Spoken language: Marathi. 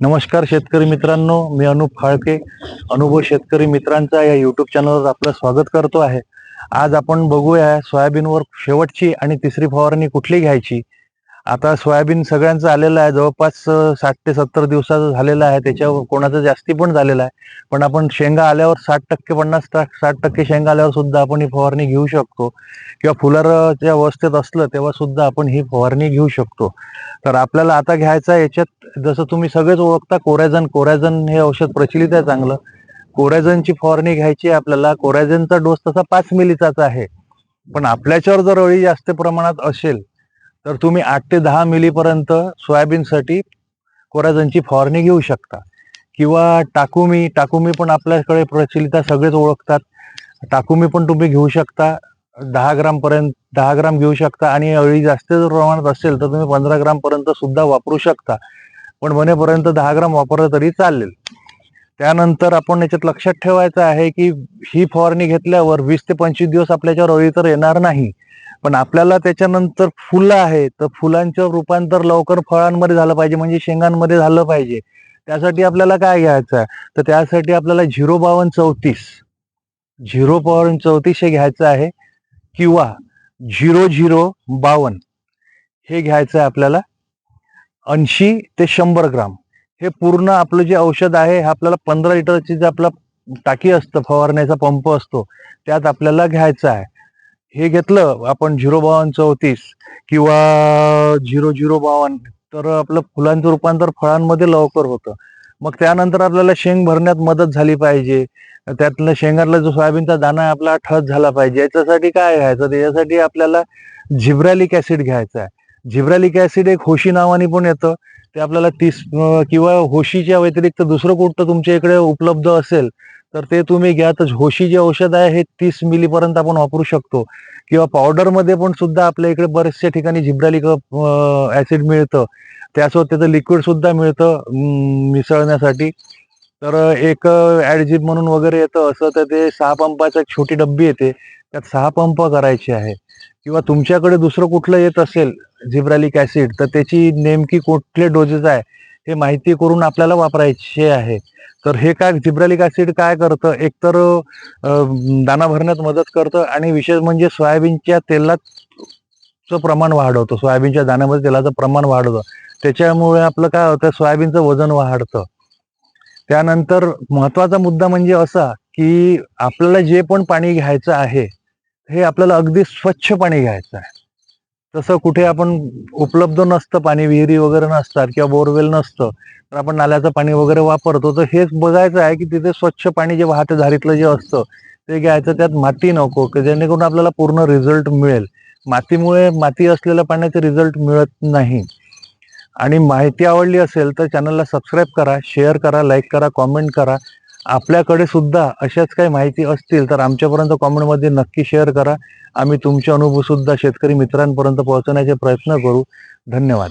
नमस्कार शेतकरी मित्रांनो मी अनुप फाळके अनुभव शेतकरी मित्रांचा या युट्यूब चॅनलवर आपलं स्वागत करतो आहे. आज आपण बघूया सोयाबीनवर शेवटची आणि तिसरी फवारणी कुठली घ्यायची? आता सोयाबीन सगळ्यांचं आलेलं आहे. जवळपास साठ ते सत्तर दिवसाचं झालेलं आहे. त्याच्यावर कोणाचं जास्ती पण झालेलं आहे. पण आपण शेंगा आल्यावर साठ टक्के पन्नास साठ टक्के शेंगा आल्यावर सुद्धा आपण ही फवारणी घेऊ शकतो. किंवा फुलरच्या अवस्थेत असलं तेव्हा सुद्धा आपण ही फवारणी घेऊ शकतो. तर आपल्याला आता घ्यायचं आहे याच्यात जसं तुम्ही सगळेच ओळखता कोरॅझन कोरॅझन हे औषध प्रचलित आहे चांगलं. कोरॅझनची फवारणी घ्यायची आपल्याला. कोरॅझनचा डोस तसा पाच मिलीचाच आहे. पण आपल्याच्यावर जर अळी जास्त प्रमाणात असेल तर तुम्ही आठ ते दहा मिलीपर्यंत सोयाबीनसाठी कोरॅझनची फवारणी घेऊ शकता. किंवा टाकुमी टाकुमी पण आपल्याकडे प्रचलित सगळेच ओळखतात. टाकुमी पण तुम्ही घेऊ शकता दहा ग्रामपर्यंत दहा ग्राम घेऊ शकता आणि अळी जास्त जर प्रमाणात असेल तर तुम्ही पंधरा ग्रामपर्यंत सुद्धा वापरू शकता. पण म्हणेपर्यंत दहा ग्राम वापरलं तरी चालेल. त्यानंतर आपण याच्यात लक्षात ठेवायचं आहे की ही फवारणी घेतल्यावर वीस ते पंचवीस दिवस आपल्याच्यावर अळी तर येणार नाही. पण आपल्याला त्याच्यानंतर फुलं आहे तर फुलांचं रूपांतर लवकर फळांमध्ये झालं पाहिजे म्हणजे शेंगांमध्ये झालं पाहिजे. त्यासाठी आपल्याला काय घ्यायचं आहे? तर त्यासाठी आपल्याला झिरो बावन्न चौतीस झिरो बावन्न चौतीस हे घ्यायचं आहे किंवा झिरो झिरो बावन्न हे घ्यायचं आहे आपल्याला ऐंशी ते शंभर ग्राम. हे पूर्ण आपलं जे औषध आहे हे आपल्याला पंधरा लिटरची जे आपला टाकी असतं फवारण्याचा पंप असतो त्यात आपल्याला घ्यायचं आहे. हे घेतलं आपण झिरो बावन्न चौतीस किंवा झिरो झिरो बावन्न तर आपलं फुलांचं रूपांतर फळांमध्ये लवकर होतं. मग त्यानंतर आपल्याला शेंग भरण्यात मदत झाली पाहिजे. त्यातलं शेंगातला जो सोयाबीनचा दाणा आहे आपला ठस झाला पाहिजे. याच्यासाठी काय घ्यायचं त्याच्यासाठी आपल्याला झिब्रॅलिक ऍसिड घ्यायचा आहे. झिब्रॅलिक ऍसिड एक होशी नावाने पण येतं. ते आपल्याला तीस किंवा होशीच्या व्यतिरिक्त दुसरं कुठं तुमच्या इकडे उपलब्ध असेल तर ते तुम्ही घ्या. तर होशी जे औषध आहे हे तीस मिलीपर्यंत आपण वापरू शकतो. किंवा पावडरमध्ये पण सुद्धा आपल्या इकडे बऱ्याचशा ठिकाणी झिब्रॅलिक ऍसिड मिळतं. त्यासोबत त्याचं लिक्विड सुद्धा मिळतं मिसळण्यासाठी. तर एक ऍडजिप म्हणून वगैरे येतं असं तर ते सहा पंपाचा एक छोटी डब्बी येते. त्यात सहा पंप करायचे आहे. किंवा तुमच्याकडे दुसरं कुठलं येत असेल झिब्रॅलिक ऍसिड तर त्याची नेमकी कुठले डोजेस आहे हे माहिती करून आपल्याला वापरायचे आहे. तर हे काय झिब्रॅलिक ऍसिड काय करतं? एकतर दाना भरण्यात मदत करतं आणि विशेष म्हणजे सोयाबीनच्या तेलाचं प्रमाण वाढवतं. सोयाबीनच्या दाण्यामध्ये तेलाचं प्रमाण वाढवतं. त्याच्यामुळे आपलं काय होतं? सोयाबीनचं वजन वाढतं. त्यानंतर महत्त्वाचा मुद्दा म्हणजे असा की आपल्याला जे पण पाणी घ्यायचं आहे हे आपल्याला अगदी स्वच्छ पाणी घ्यायचं आहे. तसं कुठे आपण उपलब्ध नसतं पाणी विहिरी वगैरे नसतात किंवा बोरवेल नसतं तर आपण नाल्याचं पाणी वगैरे वापरतो. तर हेच बघायचं आहे की तिथे स्वच्छ पाणी जे वाहते झारीतलं जे असतं ते घ्यायचं त्यात माती नको की जेणेकरून आपल्याला पूर्ण रिझल्ट मिळेल. मातीमुळे माती असलेल्या पाण्याचे रिझल्ट मिळत नाही. आणि माहिती आवडली असेल तर चॅनलला सबस्क्राईब करा शेअर करा लाईक करा कॉमेंट करा. आपल्याकडे सुद्धा अशाच काही माहिती असतील तर आमच्यापर्यंत कॉमेंटमध्ये नक्की शेअर करा. आम्ही तुमचे अनुभव सुद्धा शेतकरी मित्रांपर्यंत पोहोचवण्याचे प्रयत्न करू. धन्यवाद.